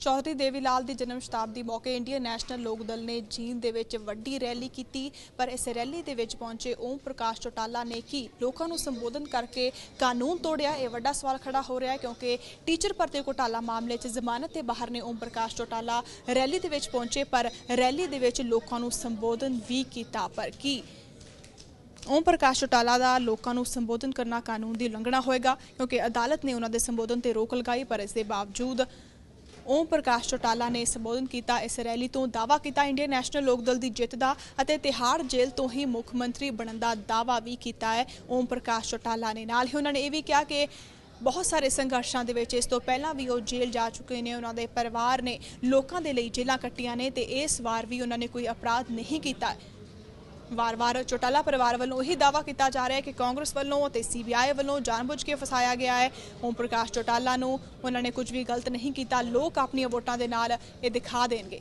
ਚੌਧਰੀ ਦੇਵੀ ਲਾਲ ਦੀ ਜਨਮ ਸ਼ਤਾਬਦੀ ਮੌਕੇ Indian national ਲੋਕ ਦਲ ਨੇ ਜੀਨ ਦੇ ਵਿੱਚ ਵੱਡੀ ਰੈਲੀ ਕੀਤੀ, ਪਰ ਇਸ ਰੈਲੀ ਦੇ ਵਿੱਚ ਪਹੁੰਚੇ ਓਮ ਪ੍ਰਕਾਸ਼ ਚੌਟਾਲਾ ਨੇ ਕੀ ਲੋਕਾਂ ਨੂੰ ਸੰਬੋਧਨ ਕਰਕੇ ਕਾਨੂੰਨ ਤੋੜਿਆ? ਇਹ ਵੱਡਾ ਸਵਾਲ ਖੜਾ ਹੋ ਰਿਹਾ ਹੈ ਕਿਉਂਕਿ ਟੀਚਰ ਭਰਤੀ ਘੋਟਾਲਾ ਮਾਮਲੇ 'ਚ ਜ਼ਮਾਨਤ ਤੇ ਬਾਹਰ ਨੇ ਓਮ ਪ੍ਰਕਾਸ਼ ਚੌਟਾਲਾ ਰੈਲੀ ਦੇ ਵਿੱਚ ਪਹੁੰਚੇ, ਪਰ ਰੈਲੀ ਦੇ ਵਿੱਚ ਲੋਕਾਂ ਨੂੰ ਸੰਬੋਧਨ ਵੀ ਕੀਤਾ, ਪਰ ਕੀ ਓਮ ਪ੍ਰਕਾਸ਼ ਚੌਟਾਲਾ ਦਾ ਲੋਕਾਂ ਨੂੰ ਸੰਬੋਧਨ ਕਰਨਾ ਕਾਨੂੰਨ ਦੀ ਉਲੰਘਣਾ ਹੋਏਗਾ? ਕਿਉਂਕਿ ਅਦਾਲਤ ਨੇ ਉਹਨਾਂ ਦੇ ਸੰਬੋਧਨ ਤੇ ਰੋਕ ਲਗਾਈ, ਪਰ ਇਸ ਦੇ ਬਾਵਜੂਦ ਓਮ ਪ੍ਰਕਾਸ਼ ਚੌਟਾਲਾ ਨੇ ਸੰਬੋਧਨ ਕੀਤਾ। ਇਸ ਰੈਲੀ ਤੋਂ ਦਾਵਾ ਕੀਤਾ ਇੰਡੀਅਨ ਨੈਸ਼ਨਲ ਲੋਕ ਦਲ ਦੀ ਜਿੱਤ ਦਾ ਅਤੇ ਤਿਹਾੜ ਜੇਲ੍ਹ ਤੋਂ ਹੀ ਮੁੱਖ ਮੰਤਰੀ ਬਣਨ ਦਾ ਦਾਵਾ ਵੀ ਕੀਤਾ ਹੈ। ਓਮ ਪ੍ਰਕਾਸ਼ ਚੌਟਾਲਾ ਨੇ ਨਾਲ ਹੀ ਉਹਨਾਂ ਨੇ ਇਹ ਵੀ ਕਿਹਾ ਕਿ ਬਹੁਤ ਸਾਰੇ ਸੰਘਰਸ਼ਾਂ ਦੇ ਵਿੱਚ ਇਸ ਤੋਂ ਪਹਿਲਾਂ ਵੀ ਉਹ ਜੇਲ੍ਹ ਜਾ ਚੁੱਕੇ ਨੇ, ਉਹਨਾਂ ਦੇ ਪਰਿਵਾਰ ਨੇ ਲੋਕਾਂ ਦੇ ਲਈ ਜੇਲ੍ਹਾਂ ਕੱਟੀਆਂ ਨੇ ਤੇ ਇਸ ਵਾਰ ਵੀ ਉਹਨਾਂ ਨੇ ਕੋਈ ਅਪਰਾਧ ਨਹੀਂ ਕੀਤਾ। ਵਾਰ-ਵਾਰ ਚੋਟਾਲਾ ਪਰਿਵਾਰ ਵੱਲੋਂ ਇਹੀ ਦਾਵਾ ਕੀਤਾ ਜਾ ਰਿਹਾ ਹੈ ਕਿ ਕਾਂਗਰਸ ਵੱਲੋਂ ਅਤੇ ਸੀਬੀਆਈ ਵੱਲੋਂ ਜਾਣਬੁੱਝ ਕੇ ਫਸਾਇਆ ਗਿਆ ਹੈ। ਓਮ ਪ੍ਰਕਾਸ਼ ਚੋਟਾਲਾ ਨੂੰ ਉਹਨਾਂ ਨੇ ਕੁਝ ਵੀ ਗਲਤ ਨਹੀਂ ਕੀਤਾ। ਲੋਕ ਆਪਣੀਆਂ ਵੋਟਾਂ ਦੇ ਨਾਲ ਇਹ ਦਿਖਾ ਦੇਣਗੇ।